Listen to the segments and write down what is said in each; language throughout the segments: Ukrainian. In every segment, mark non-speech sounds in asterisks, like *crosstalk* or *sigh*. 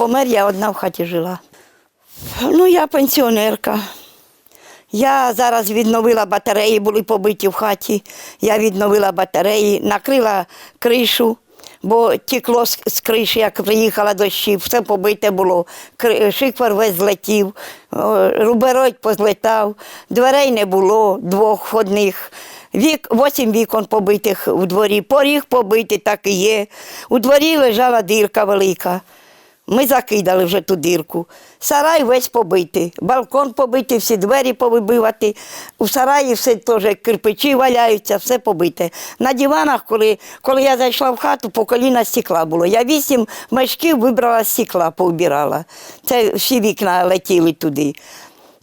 помер, я одна в хаті жила. Ну, я пенсіонерка. Я зараз відновила батареї, були побиті в хаті. Я відновила батареї, накрила кришу, бо тікло з, криші, як приїхала дощі, все побите було. Шиквар весь злетів, о, руберой позлетав, дверей не було, двох входних. Вік, восім вікон побитих у дворі, поріг побитий, так і є. У дворі лежала дірка велика. Ми закидали вже ту дірку. Сарай весь побитий, балкон побитий, всі двері повибивати. У сараї все теж кирпичі валяються, все побите. На диванах, коли, коли я зайшла в хату, по коліна стекла було. Я вісім мешків вибрала стекла, поубирала. Це всі вікна летіли туди.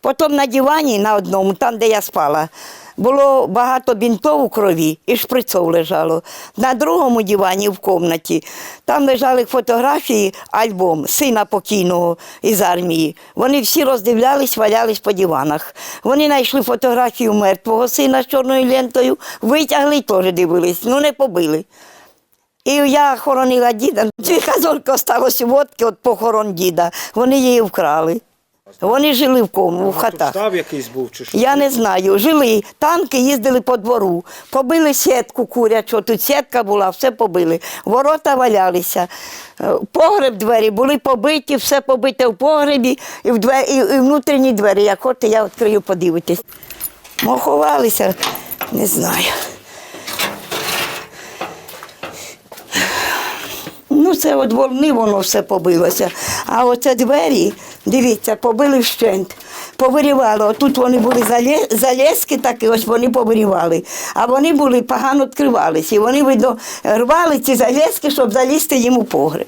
Потім на дивані на одному, там, де я спала, було багато бінтов у крові і шприцов лежало. На другому дивані в кімнаті там лежали фотографії, альбом сина покійного із армії. Вони всі роздивлялись, валялись по диванах. Вони знайшли фотографію мертвого сина з чорною лентою, витягли і теж дивились, ну не побили. І я хоронила діда. Дві казольки осталось водки від похорон діда. Вони її вкрали. Вони жили в кому, в хатах. Штаб якийсь був чи що? Я не знаю. Жили, танки їздили по двору, побили сітку курячу, тут сітка була, все побили. Ворота валялися. Е, Погреб двері були побиті, все побите в погребі і, в двері, і, і внутрішні двері. Як хочете, я відкрию, подивитись. Ми ховалися, не знаю. Ну, це от волни воно все побилося. А оце двері, дивіться, побили вщент. Повирівали. Отут вони були залєзки такі, ось вони повирівали. А вони були погано відкривалися. І вони, видно, рвали ці залєзки, щоб залізти їм у погреб.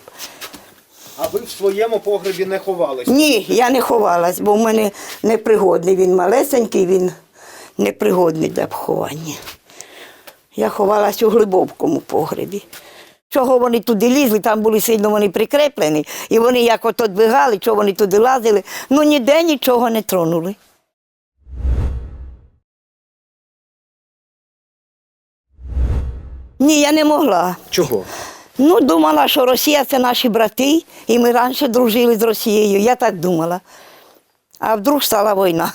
А ви в своєму погребі не ховалися? Ні, я не ховалась, бо в мене непригодний. Він малесенький, він непригодний для поховання. Я ховалась у глибокому погребі. Чого вони туди лізли, там були сильно вони прикреплені, і вони як от відбігали, чого вони туди лазили, ну ніде нічого не тронули. Ні, я не могла. Чого? Ну, думала, що Росія це наші брати, і ми раніше дружили з Росією. Я так думала. А вдруг стала війна.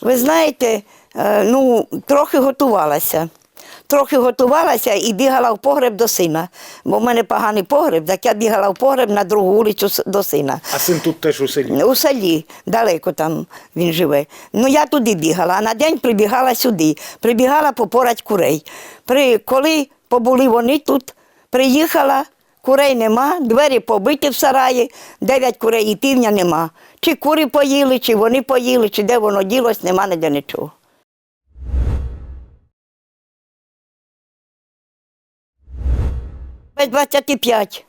Ви знаєте, е, ну, трохи готувалася. Трохи готувалася і бігала в погреб до сина. Бо в мене поганий погреб, так я бігала в погреб на другу вулицю до сина. А син тут теж у селі. У селі, далеко там він живе. Ну я туди бігала, а на день прибігала сюди. Прибігала попорать курей. При, коли побули вони тут, приїхала, курей нема, двері побиті в сараї, дев'ять курей і півня нема. Чи кури поїли, чи вони поїли, чи де воно ділось, нема ніде нічого. Без 25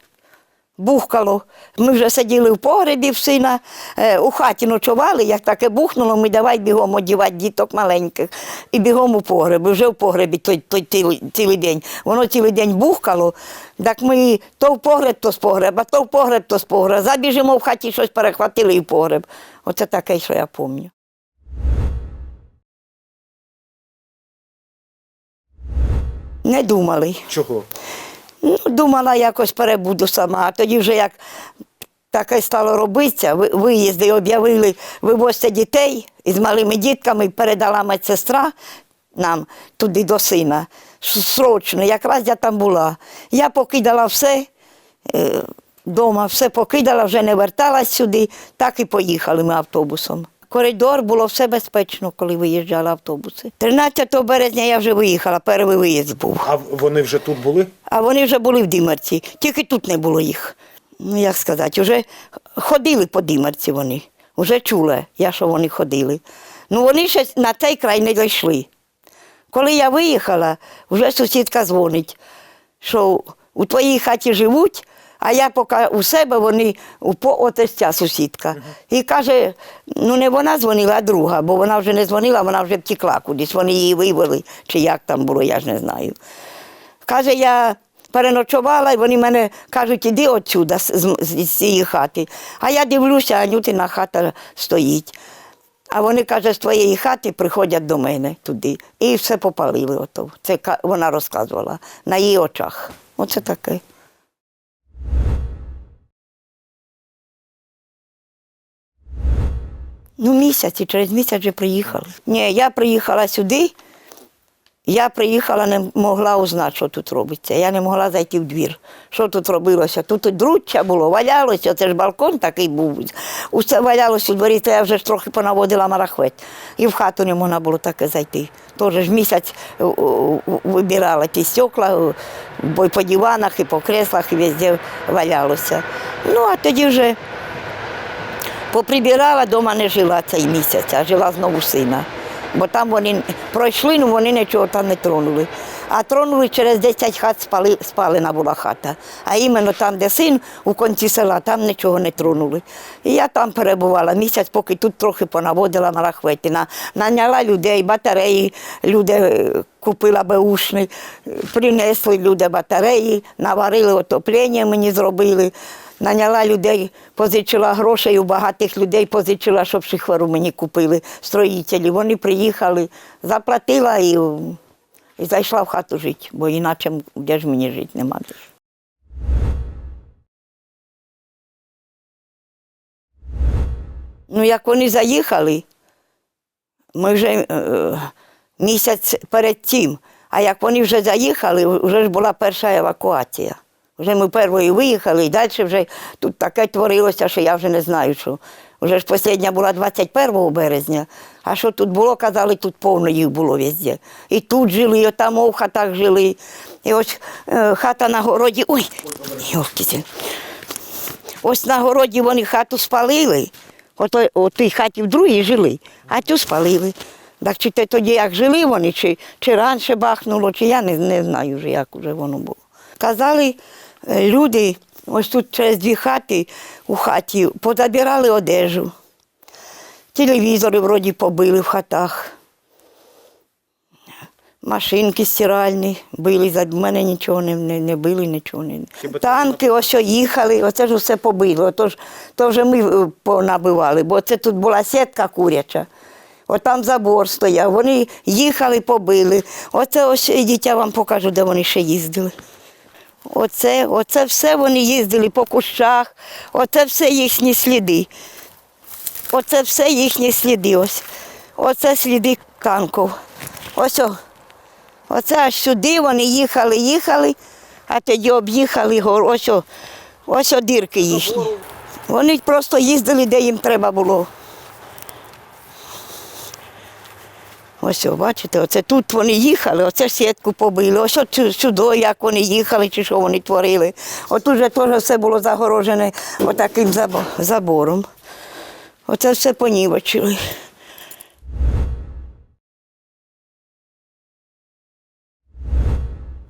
бухкало. Ми вже сиділи в погребі в сина, е, у хаті ночували, як таке бухнуло, ми давай бігом одівати діток маленьких. І бігом у погреб. Вже в погребі той, той цілий, цілий день. Воно цілий день бухкало. Так ми то в погреб, то з погреба, то в погреб, то з погреба. Забіжимо в хаті, щось перехватили і в погреб. Оце таке, що я пам'ятаю. Не думали. Чого? Ну, думала, якось перебуду сама. А тоді вже як таке стало робитися, виїзди об'явили, вивозьте дітей із малими дітками, передала медсестра нам туди до сина. Срочно, якраз я там була. Я покидала все. Е, Дома все покидала, вже не верталась сюди, так і поїхали ми автобусом. Коридор було все безпечно, коли виїжджали автобуси. 13 березня я вже виїхала, перший виїзд був. А вони вже тут були? А вони вже були в Димарці, тільки тут не було їх. Ну, як сказати, вже ходили по Димарці вони. Вже чула я, що вони ходили. Ну вони ще на цей край не дійшли. Коли я виїхала, вже сусідка дзвонить, що у твоїй хаті живуть, А я поки у себе вони у ця сусідка. І каже, ну не вона дзвонила, а друга, бо вона вже не дзвонила, вона вже втекла кудись. Вони її вивели, чи як там було, я ж не знаю. Каже, я переночувала, і вони мене кажуть, іди отсюда, з, з, з цієї хати. А я дивлюся, Анютина хата стоїть. А вони, каже, з твоєї хати приходять до мене туди. І все попалили. Ото. Це вона розказувала на її очах. Оце таке. Ну, місяць, і через місяць вже приїхали. Ні, я приїхала сюди, я приїхала, не могла узнати, що тут робиться. Я не могла зайти в двір. Що тут робилося? Тут друччя було, валялося, це ж балкон такий був. Усе валялося у дворі, то я вже ж трохи понаводила марахвет. І в хату не можна було таке зайти. Тож ж місяць е, е, вибирала ті стекла, е, бо по диванах, і по креслах, і везде валялося. Ну, а тоді вже поприбирала, дома не жила цей місяць, а жила знову сина. Бо там вони пройшли, ну вони нічого там не тронули. А тронули через 10 хат спали, спалена була хата. А іменно там, де син у кінці села, там нічого не тронули. І я там перебувала місяць, поки тут трохи понаводила. На- Наняла людей, батареї, люди е, купила беушні, принесли люди батареї, наварили отоплення, мені зробили. Наняла людей, позичила грошей у багатих людей, позичила, щоб шихверу мені купили строїтелі. Вони приїхали, заплатила і, і зайшла в хату жити, бо іначе де ж мені жити нема Ну, як вони заїхали, ми вже е, місяць перед тим, а як вони вже заїхали, вже ж була перша евакуація. Вже ми першою виїхали, і далі вже тут таке творилося, що я вже не знаю, що. Вже ж остання була 21 березня, а що тут було, казали, тут повно їх було везде. І тут жили, і там в хатах жили. І ось е, хата на городі. Ой, йолки Ось на городі вони хату спалили, ото у тій хаті в другій жили, а цю спалили. Так чи те тоді як жили вони, чи, чи раніше бахнуло, чи я не, не знаю вже, як вже воно було. Казали люди, ось тут через дві хати у хаті позабирали одежу. Телевізори вроді побили в хатах. Машинки стиральні били, за мене нічого не, не, не били, нічого не. Хіба Танки ось о їхали, оце ж усе побило. Ото ж, то вже ми е, понабивали, бо це тут була сітка куряча. Отам забор стояв, вони їхали, побили. Оце ось ідіть, я вам покажу, де вони ще їздили. Оце, оце все вони їздили по кущах, оце все їхні сліди. Оце все їхні сліди. Ось. Оце сліди танків. Ось. Оце аж сюди вони їхали, їхали, а тоді об'їхали гор. Ось, ось о дірки їхні. Вони просто їздили, де їм треба було. Ось, бачите, оце тут вони їхали, оце сітку побили, ось от сюди, як вони їхали, чи що вони творили. От уже теж все було загорожене отаким забором. Оце все понівочили.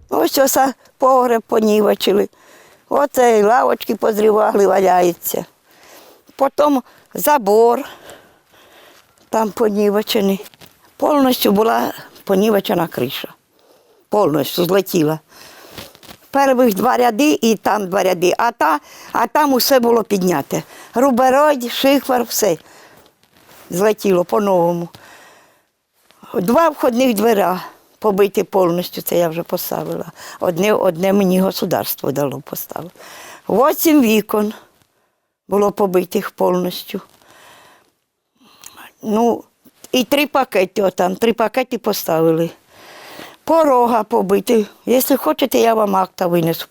Ось оса погреб понівочили. Оце і лавочки позрівали, валяються. Потім забор там понівечений. Повністю була понівечена криша. Повністю злетіла. Перших два ряди і там два ряди, а, та, а там усе було підняте. Руберодь, шихвар, все злетіло по-новому. Два входних двера побиті повністю, це я вже поставила. Одне, одне мені государство дало поставити. Восім вікон було побитих повністю. Ну, і три пакети отам, три пакети поставили. Порога побити. Якщо хочете, я вам акта винесу.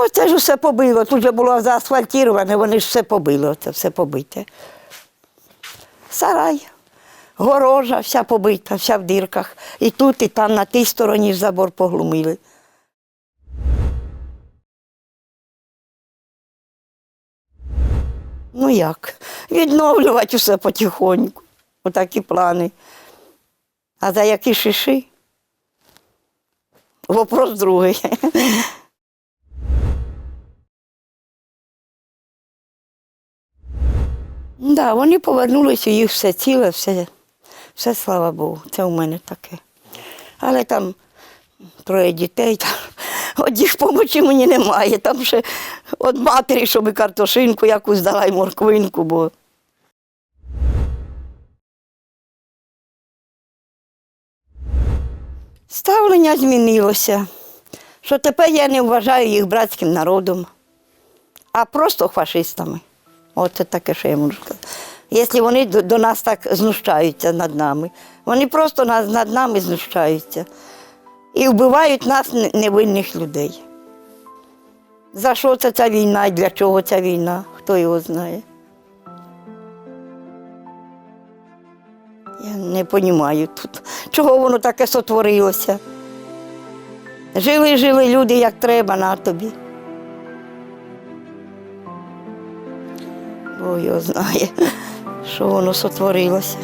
Ну, це ж все побило. Тут же було заасфальтіроване, вони ж все побили, це все побите. Сарай, горожа, вся побита, вся в дірках. І тут, і там, на тій стороні ж забор поглумили. Ну як? Відновлювати все потихоньку. Отакі плани. А за які шиши? Вопрос другий. Да, вони повернулися, їх все ціле, все, все слава Богу, це у мене таке. Але там троє дітей, там, *laughs* їх помочі мені немає. Там ще від матері, щоб картошинку якусь дала й морквинку, бо ставлення змінилося. Що тепер я не вважаю їх братським народом, а просто фашистами. Оце таке, що я можу сказати. Якщо вони до, нас так знущаються над нами, вони просто над нами знущаються і вбивають нас невинних людей. За що це ця війна і для чого ця війна? Хто його знає? Я не розумію тут, чого воно таке сотворилося. Жили, жили люди, як треба на тобі. Його знає, що воно сотворилося.